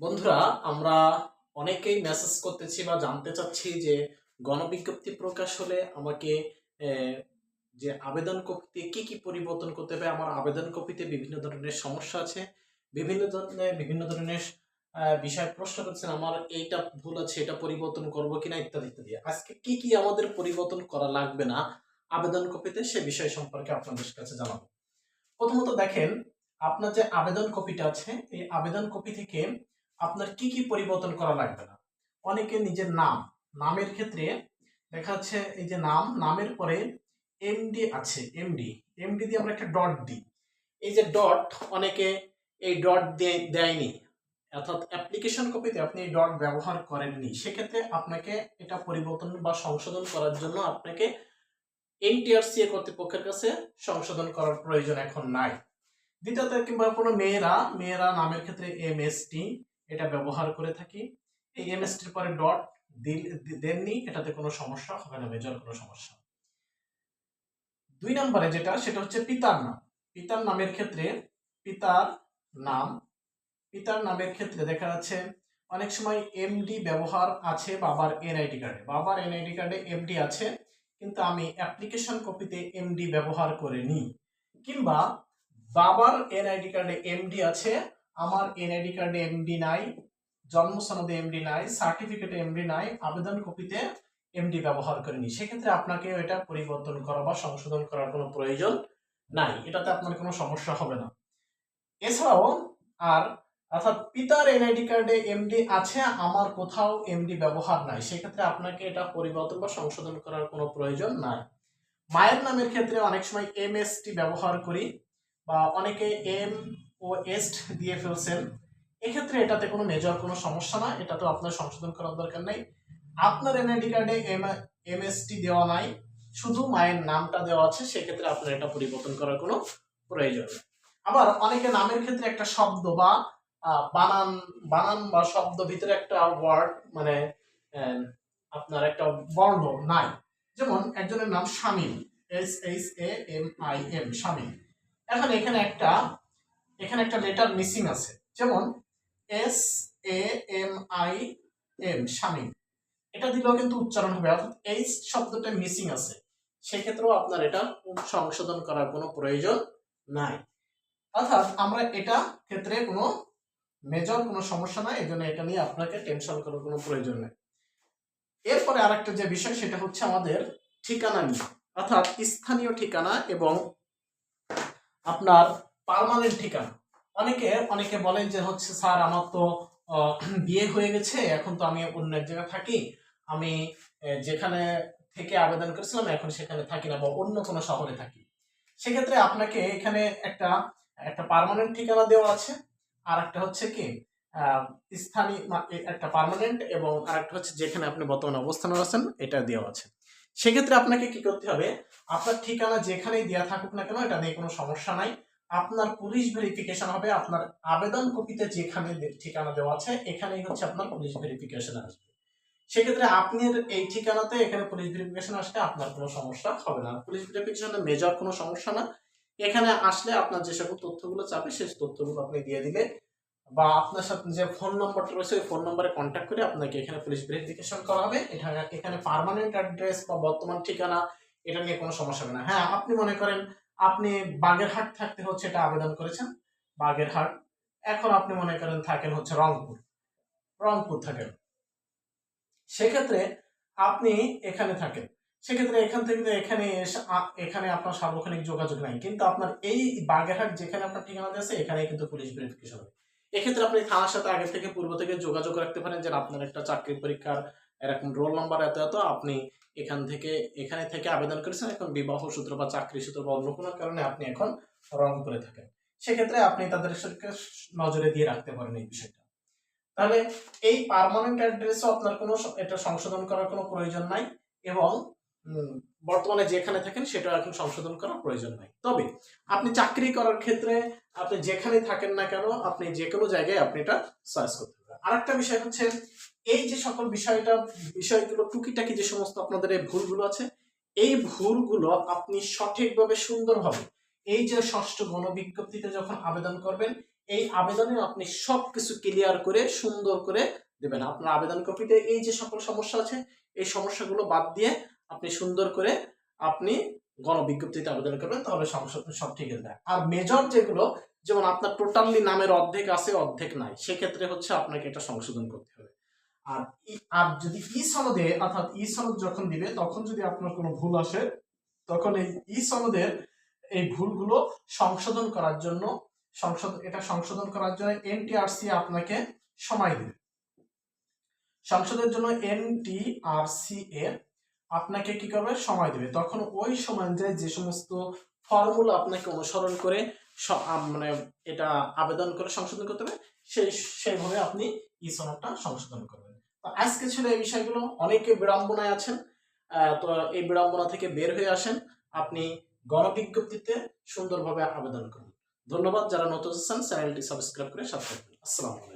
বন্ধুরা, আমরা অনেকেই মেসেজ করতেছি বা জানতে চাচ্ছি যে গণবিজ্ঞপ্তি প্রকাশ হলে আমাকে যে আবেদন কপিতে কি কি পরিবর্তন করতে হবে, আমার আবেদন কপিতে বিভিন্ন ধরনের সমস্যা আছে, বিভিন্ন ধরনের বিভিন্ন ধরনের বিষয় প্রশ্ন করছেন, আমার এইটা ভুল আছে, এটা পরিবর্তন করব কিনা, ইত্যাদি ইত্যাদি। আজকে কি কি আমাদের পরিবর্তন করা লাগবে না আবেদন কপিতে, সে বিষয় সম্পর্কে আপনাদের কাছে জানাব। প্রথমত দেখেন, আপনার যে আবেদন কপিটা আছে, এই আবেদন কপি থেকে আপনার কি কি পরিবর্তন করা লাগবে না? অনেকে নিজের নাম। নামের ক্ষেত্রে দেখা যাচ্ছে এই যে নাম, নামের পরে এমডি আছে এমডি এমডি দিয়ে আমরা একটা ডট দিই। এই যে ডট অনেকে এই ডট দেয়নি। অর্থাৎ অ্যাপ্লিকেশন কপিতে আপনি এই ডট ব্যবহার করেননি। সেক্ষেত্রে আপনাকে এটা পরিবর্তন বা সংশোধন করার জন্য আপনাকে এনটিআরসিএ কর্তৃপক্ষের কাছে সংশোধন করার প্রয়োজন এখন নাই। দ্বিতীয়ত কিংবা কোনো মেয়েরা মেয়েরা নামের ক্ষেত্রে এম এস টি এটা ব্যবহার করে থাকি। এই এম এস টির পরে ডট দেননি, এটাতে কোনো সমস্যা হবে না মেজর কোনো সমস্যা দুই নম্বরে যেটা, সেটা হচ্ছে পিতার নাম। পিতার নামের ক্ষেত্রে পিতার নাম, পিতার নামের ক্ষেত্রে দেখা যাচ্ছে অনেক সময় এমডি ব্যবহার আছে বাবার এনআইডি কার্ডে বাবার এনআইডি কার্ডে এমডি আছে, কিন্তু আমি অ্যাপ্লিকেশন কপিতে এমডি ব্যবহার করে নিই কিংবা বাবার এনআইডি কার্ডে এমডি আছে আমার এনআইডি কার্ডে এমডি নাই জন্ম সনদে এমডি নাই সার্টিফিকেটে এমডি নাই, আবেদন কপিতে এমডি ব্যবহার করিনি। সেক্ষেত্রে আপনাকে এটা পরিবর্তন করা বা সংশোধন করার কোনো প্রয়োজন নাই। এটাতে আপনার কোনো সমস্যা হবে না। এছাড়াও, আর অর্থাৎ পিতার এনআইডি কার্ডে এমডি আছে, আমার কোথাও এমডি ব্যবহার নাই। সেক্ষেত্রে আপনাকে এটা পরিবর্তন বা সংশোধন করার কোনো প্রয়োজন নাই। মায়ের নামের ক্ষেত্রে অনেক সময় এমএসটি ব্যবহার করি বা অনেকে এম ও এস্ট দিয়ে ফেলছেন, এক্ষেত্রে এটাতে কোনো মেজর কোনো সমস্যা না, এটা তো আপনার সংশোধন করার দরকার নেই। আপনার এনআইডি কার্ডে এম দেওয়া নাই, শুধু মায়ের নামটা দেওয়া আছে, সেক্ষেত্রে আপনার এটা পরিবর্তন করার কোনো প্রয়োজন আবার অনেকে নামের ক্ষেত্রে একটা শব্দ বা বানান বানান বা শব্দ ভিতরে একটা ওয়ার্ড মানে আপনার একটা বর্ণ নাই। যেমন একজনের নাম Shamim S H A M I M Shamim. এখন এখানে একটা এখানে একটা লেটার মিসিং আছে। যেমন S A M I M Shamim এটা দিলেও কিন্তু উচ্চারণ হবে, অর্থাৎ এই শব্দটা মিসিং আছে। সেক্ষেত্রেও আপনার এটা সংশোধন করার কোনো প্রয়োজন নাই। অর্থাৎ আমরা এটা ক্ষেত্রে কোনো মেজর কোনো সমস্যা নাই এই জন্য এটা নিয়ে আপনাকে টেনশন করার কোনো প্রয়োজন নেই। এরপরে আরেকটা যে বিষয়, সেটা হচ্ছে আমাদের ঠিকানা নিয়ে। অর্থাৎ স্থানীয় ঠিকানা এবং আপনার পার্মানেন্ট ঠিকানা। অনেকে অনেকে বলেন যে হচ্ছে, স্যার, আমার তো বিয়ে হয়ে গেছে, এখন তো আমি অন্য এক জায়গায় থাকি। আমি যেখানে থেকে আবেদন করেছিলাম, এখন সেখানে থাকি না বা অন্য কোনো শহরে থাকি। সেক্ষেত্রে আপনাকে এখানে একটা একটা পার্মানেন্ট ঠিকানা দেওয়া আছে। আর একটা হচ্ছে কি স্থানীয় একটা পার্মানেন্ট এবং আরেকটা হচ্ছে যেখানে আপনি বর্তমানে অবস্থান আছেন, এটা দেওয়া আছে। সেক্ষেত্রে আপনাকে কি করতে হবে? আপনার ঠিকানা যেখানেই দেওয়া থাকুক না কেন, এটা নিয়ে কোনো সমস্যা নাই। আপনার পুলিশ ভেরিফিকেশন হবে, আপনার আবেদন কপিতে যেখানে ঠিকানা দেওয়া আছে, এখানেই হচ্ছে আপনার পুলিশ ভেরিফিকেশন আসবে। সেক্ষেত্রে আপনার এই ঠিকানাতে এখানে পুলিশ ভেরিফিকেশন আসলে আপনার কোনো সমস্যা হবে না। পুলিশ ভেরিফিকেশনে মেজর কোনো সমস্যা না। এখানে আসলে আপনার যে সকল তথ্যগুলো চাবে, সেই তথ্যগুলো আপনি দিয়ে দিলে বা আপনার সাথে যে ফোন নম্বরটা রয়েছে, ওই ফোন নম্বরে কন্ট্যাক্ট করে আপনাকে এখানে পুলিশ ভেরিফিকেশন করা হবে। এটা এখানে পার্মানেন্ট অ্যাড্রেস বা বর্তমান ঠিকানা, এটা নিয়ে কোনো সমস্যা হবে না। হ্যাঁ আপনি মনে করেন আপনি বাগেরহাট থাকতে হচ্ছে এটা আবেদন করেছেন, বাগেরহাট। এখন আপনি মনে করেন থাকেন হচ্ছে রংপুর। রংপুর থাকেন। সেক্ষেত্রে আপনি এখানে থাকেন। সেক্ষেত্রে এখান থেকে এখানে এখানে আপনার সার্বক্ষণিক যোগাযোগ নাই। কিন্তু আপনার এই বাগেরহাট যেখানে আপনার ঠিকানা আছে, এখানে কিন্তু পুলিশ ভেরিফিকেশন হবে। এক্ষেত্রে আপনি থানার সাথে আগে থেকে পূর্ব থেকে যোগাযোগ রাখতে পারেন যে আপনার একটা চাকরি পরীক্ষার এরকম রোল নাম্বার এত এত আপনি এখান থেকে, এখানে থেকে আবেদন করেছেন, এখন বিবাহ সূত্র বা চাকরি সূত্র বা অন্য কোনো কারণে আপনি এখন রংপুরে থাকেন। সেক্ষেত্রে আপনি তাদের নজরে দিয়ে রাখতে পারেন এই বিষয়টা। তাহলে এই পার্মানেন্ট অ্যাড্রেসও আপনার কোনো এটা সংশোধন করার কোনো প্রয়োজন নাই এবং বর্তমানে যেখানে থাকেন সেটা এখন সংশোধন করার প্রয়োজন নাই। তবে আপনি চাকরি করার ক্ষেত্রে আপনি যেখানে থাকেন না কেন, আপনি যে কোনো জায়গায় আপনি এটা সার্চ করতে আরেকটা বিষয় হচ্ছে, এই যে সকল বিষয়টা, বিষয়গুলো, টুকিটাকি যে সমস্ত আপনাদের এই ভুলগুলো আছে, এই ভুলগুলো আপনি সঠিকভাবে সুন্দরভাবে এই যে ষষ্ঠ গণবিজ্ঞপ্তিতে যখন আবেদন করবেন, এই আবেদনে আপনি সব কিছু ক্লিয়ার করে, সুন্দর করে দেবেন। আপনার আবেদন কপিতে এই যে সকল সমস্যা আছে, এই সমস্যাগুলো বাদ দিয়ে আপনি সুন্দর করে আপনি গণবিজ্ঞপ্তিতে আবেদন করবেন, তাহলে সমস্যা সব ঠিক হয়ে যায় আর মেজর যেগুলো যেমন আপনার টোটালি নামের অর্ধেক আছে, অর্ধেক নাই। সেক্ষেত্রে হচ্ছে আপনাকে এটা সংশোধন করতে হবে। আর আর যদি ই সনদে, অর্থাৎ ই সনদ যখন দিবে, তখন যদি আপনার কোনো ভুল আসে, তখন এই ই সনদের এই ভুলগুলো সংশোধন করার জন্য সংশোধন এটা সংশোধন করার জন্য এনটিআরসি আপনাকে সময় দেবে। সংশোধনের জন্য এনটিআরসি এর আপনাকে কি করবে? সময় দেবে। তখন ওই সময় অনুযায়ী যে সমস্ত ফর্মুলা আপনাকে অনুসরণ করে মানে এটা আবেদন করে সংশোধন করতে হবে। সেই, সেইভাবে আপনি ই সনদটা সংশোধন করবেন। তো আজকে ছিল এই বিষয়গুলো অনেকে বিড়ম্বনায় আছেন। তো এই বিড়ম্বনা থেকে বের হয়ে আসেন। আপনি গণবিজ্ঞপ্তিতে সুন্দরভাবে আবেদন করুন। ধন্যবাদ। যারা নতুন চ্যানেলটি সাবস্ক্রাইব করে সাথে থাকবেন। আসসালামু আলাইকুম।